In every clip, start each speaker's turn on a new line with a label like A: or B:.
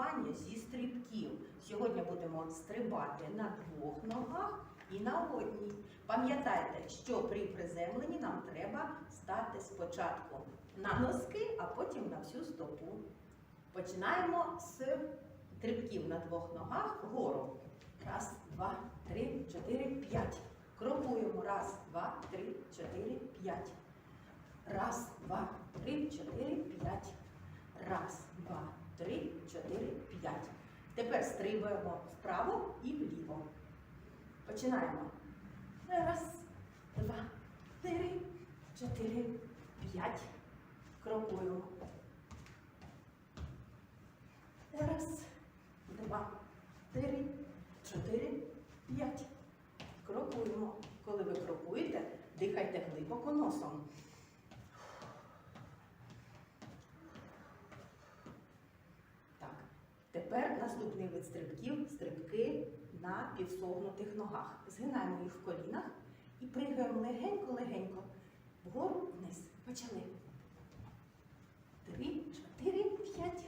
A: тренування зі стрибків. Сьогодні будемо стрибати на двох ногах і на одній. Пам'ятайте, що при приземленні нам треба стати спочатку на носки, а потім на всю стопу. Починаємо з стрибків на двох ногах вгору. Раз, два, три, чотири, п'ять. Крокуємо. Раз, два, три, чотири, п'ять. Раз, два, три, чотири, п'ять. Раз, два, три, чотири, п'ять. Тепер стрибуємо вправо і вліво. Починаємо. Раз, два, три, чотири, п'ять. Крокуємо. Раз, два, три, чотири, п'ять. Крокуємо. Коли ви крокуєте, дихайте глибоко носом. Так. Тепер наступний вид стрибків стрибки на підсогнутих ногах. Згинаємо їх в колінах і пригаємо легенько-легенько. Вгору вниз. Почали. Три, чотири, п'ять.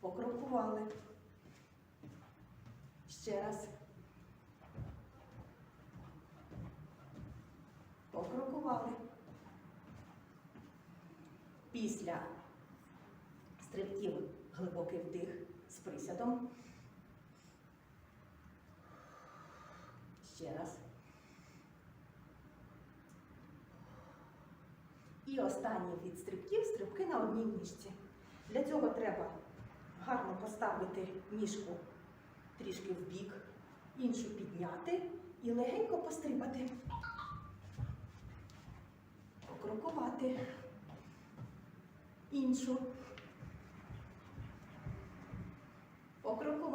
A: Покрокували. Ще раз. Покрокували. Після стрибків глибокий вдих присядом. Ще раз. І останній від стрибків стрибки на одній ніжці. Для цього треба гарно поставити ніжку трішки в бік, іншу підняти і легенько пострибати. Покрокувати. Іншу.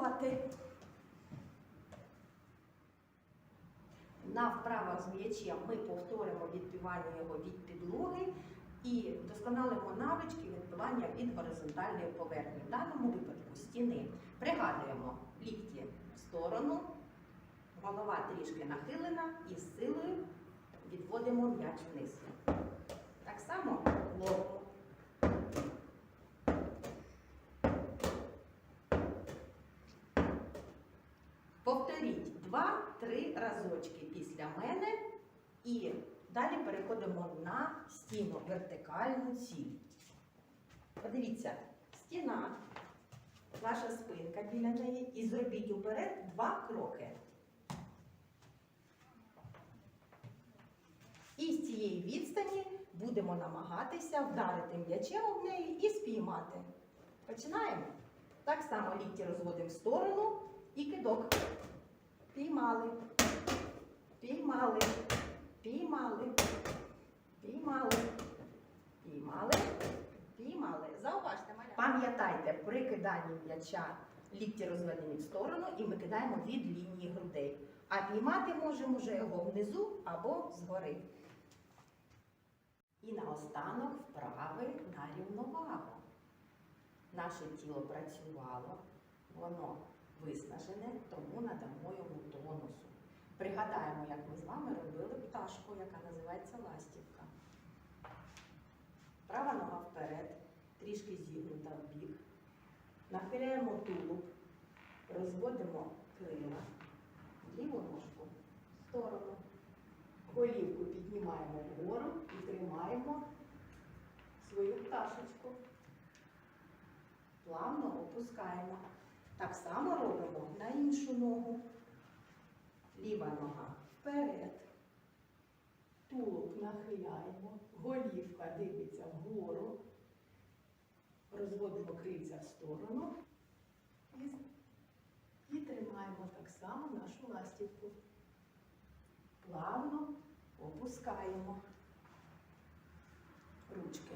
A: Покрокувати. На вправах з м'ячем ми повторимо відбивання його від підлоги і досконалимо навички відбивання від горизонтальної поверхні, в даному випадку стіни. Пригадуємо лікті в сторону, голова трішки нахилена і з силою відводимо м'яч вниз. Так само ловимо. Повторіть два-три разочки після мене і далі переходимо на стіну, вертикальну ціль. Подивіться, стіна, ваша спинка біля неї, і зробіть уперед два кроки. І з цієї відстані будемо намагатися вдарити м'ячем об неї і спіймати. Починаємо. Так само лікті розводимо в сторону і кидок. Піймали. Піймали. Піймали. Піймали. Піймали. Піймали. Зауважте, маля. Пам'ятайте, при киданні м'яча лікті розведені в сторону і ми кидаємо від лінії грудей. А піймати можемо вже його внизу або згори. І наостанок вправи на рівновагу. Наше тіло працювало, воно виснажене, тому надамо йому тонусу. Пригадаємо, як ми з вами робили пташку, яка називається ластівка. Права нога вперед, трішки зігнута в бік. Нахиляємо тулуб, розводимо крила, ліву ножку в сторону. Голівку піднімаємо вгору і тримаємо свою пташечку. Плавно опускаємо. Так само робимо на іншу ногу. Ліва нога вперед. Тулуб нахиляємо, голівка дивиться вгору. Розводимо крильця в сторону і, і тримаємо так само нашу ластівку. Плавно опускаємо ручки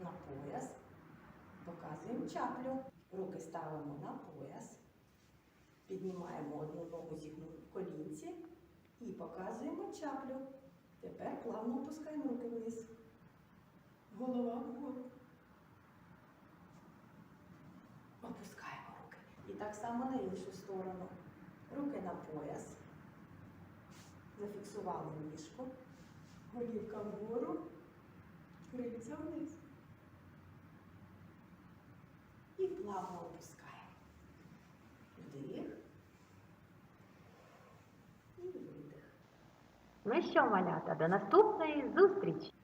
A: на пояс. Показуємо чаплю. Руки ставимо на пояс. Піднімаємо одну ногу зігнуту в колінці і показуємо чаплю. Тепер плавно опускаємо руки вниз. Голова вгору. Опускаємо руки. І так само на іншу сторону. Руки на пояс. Зафіксували ніжку. Голівка вгору. Крильця вниз. плавно опускаємо. Вдих. І видих.
B: Ну що, малята, до наступної зустрічі!